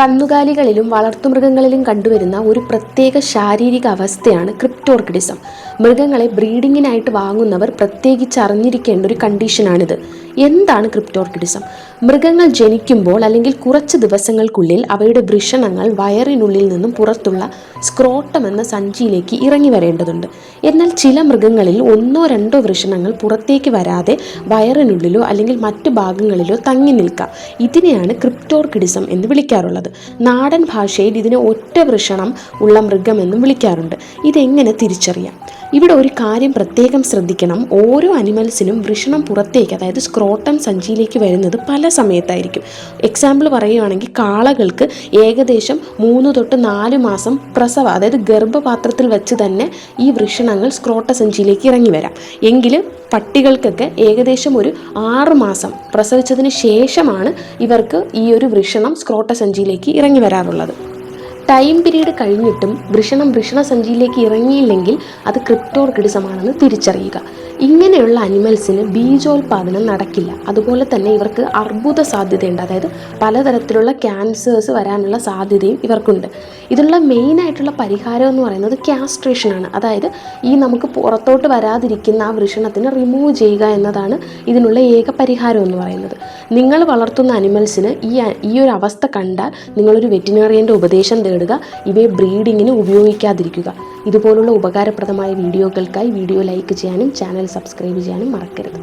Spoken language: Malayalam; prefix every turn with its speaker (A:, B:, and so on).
A: കന്നുകാലികളിലും വളർത്തുമൃഗങ്ങളിലും കണ്ടുവരുന്ന ഒരു പ്രത്യേക ശാരീരിക അവസ്ഥയാണ് ക്രിപ്റ്റോർക്കിഡിസം. മൃഗങ്ങളെ ബ്രീഡിങ്ങിനായിട്ട് വാങ്ങുന്നവർ പ്രത്യേകിച്ച് അറിഞ്ഞിരിക്കേണ്ട ഒരു കണ്ടീഷനാണിത്. എന്താണ് ക്രിപ്റ്റോർക്കിഡിസം? മൃഗങ്ങൾ ജനിക്കുമ്പോൾ അല്ലെങ്കിൽ കുറച്ച് ദിവസങ്ങൾക്കുള്ളിൽ അവയുടെ വൃഷണങ്ങൾ വയറിനുള്ളിൽ നിന്നും പുറത്തുള്ള സ്ക്രോട്ടം എന്ന സഞ്ചിയിലേക്ക് ഇറങ്ങി വരേണ്ടതുണ്ട്. എന്നാൽ ചില മൃഗങ്ങളിൽ ഒന്നോ രണ്ടോ വൃഷണങ്ങൾ പുറത്തേക്ക് വരാതെ വയറിനുള്ളിലോ അല്ലെങ്കിൽ മറ്റു ഭാഗങ്ങളിലോ തങ്ങി നിൽക്കാം. ഇതിനെയാണ് ക്രിപ്റ്റോർക്കിഡിസം എന്ന് വിളിക്കാറുള്ളത്. നാടൻ ഭാഷയിൽ ഇതിനെ ഒറ്റ വൃഷണം ഉള്ള മൃഗമെന്നും വിളിക്കാറുണ്ട്. ഇതെങ്ങനെ തിരിച്ചറിയാം? ഇവിടെ ഒരു കാര്യം പ്രത്യേകം ശ്രദ്ധിക്കണം. ഓരോ അനിമൽസിനും വൃഷണം പുറത്തേക്ക് അതായത് സ്ക്രോട്ടം സഞ്ചിയിലേക്ക് വരുന്നത് പല സമയത്തായിരിക്കും. എക്സാമ്പിൾ പറയുകയാണെങ്കിൽ കാളകൾക്ക് ഏകദേശം മൂന്ന് തൊട്ട് നാല് മാസം പ്രസവ അതായത് ഗർഭപാത്രത്തിൽ വെച്ച് തന്നെ ഈ വൃഷണങ്ങൾ സ്ക്രോട്ട സഞ്ചിയിലേക്ക് ഇറങ്ങി വരാം. എങ്കിൽ പട്ടികൾക്കൊക്കെ ഏകദേശം ഒരു ആറ് മാസം പ്രസവിച്ചതിന് ശേഷമാണ് ഇവർക്ക് ഈ ഒരു വൃഷണം സ്ക്രോട്ട സഞ്ചിയിലേക്ക് ഇറങ്ങി വരാറുള്ളത്. ടൈം പീരീഡ് കഴിഞ്ഞിട്ടും വൃഷണം വൃഷണ സഞ്ചിയിലേക്ക് ഇറങ്ങിയില്ലെങ്കിൽ അത് ക്രിപ്റ്റോർക്കിഡിസമാണെന്ന് തിരിച്ചറിയുക. ഇങ്ങനെയുള്ള അനിമൽസിന് ബീജോൽപാദനം നടക്കില്ല. അതുപോലെ തന്നെ ഇവർക്ക് അർബുദ സാധ്യതയുണ്ട്. അതായത് പലതരത്തിലുള്ള ക്യാൻസേഴ്സ് വരാനുള്ള സാധ്യതയും ഇവർക്കുണ്ട്. ഇതിനുള്ള മെയിനായിട്ടുള്ള പരിഹാരം എന്ന് പറയുന്നത് ക്യാസ്ട്രേഷനാണ് അതായത് ഈ നമുക്ക് പുറത്തോട്ട് വരാതിരിക്കുന്ന ആ വൃഷണത്തിന് റിമൂവ് ചെയ്യുക എന്നതാണ് ഇതിനുള്ള ഏക പരിഹാരം എന്ന് പറയുന്നത്. നിങ്ങൾ വളർത്തുന്ന അനിമൽസിന് ഈ ഈ ഒരു അവസ്ഥ കണ്ടാൽ നിങ്ങളൊരു വെറ്റിനറിയന്റെ ഉപദേശം തേടുക ഇവയെ ബ്രീഡിങ്ങിന് ഉപയോഗിക്കാതിരിക്കുക. ഇതുപോലുള്ള ഉപകാരപ്രദമായ വീഡിയോകൾക്കായി വീഡിയോ ലൈക്ക് ചെയ്യാനും ചാനൽ സബ്സ്ക്രൈബ് ചെയ്യാനും മറക്കരുത്.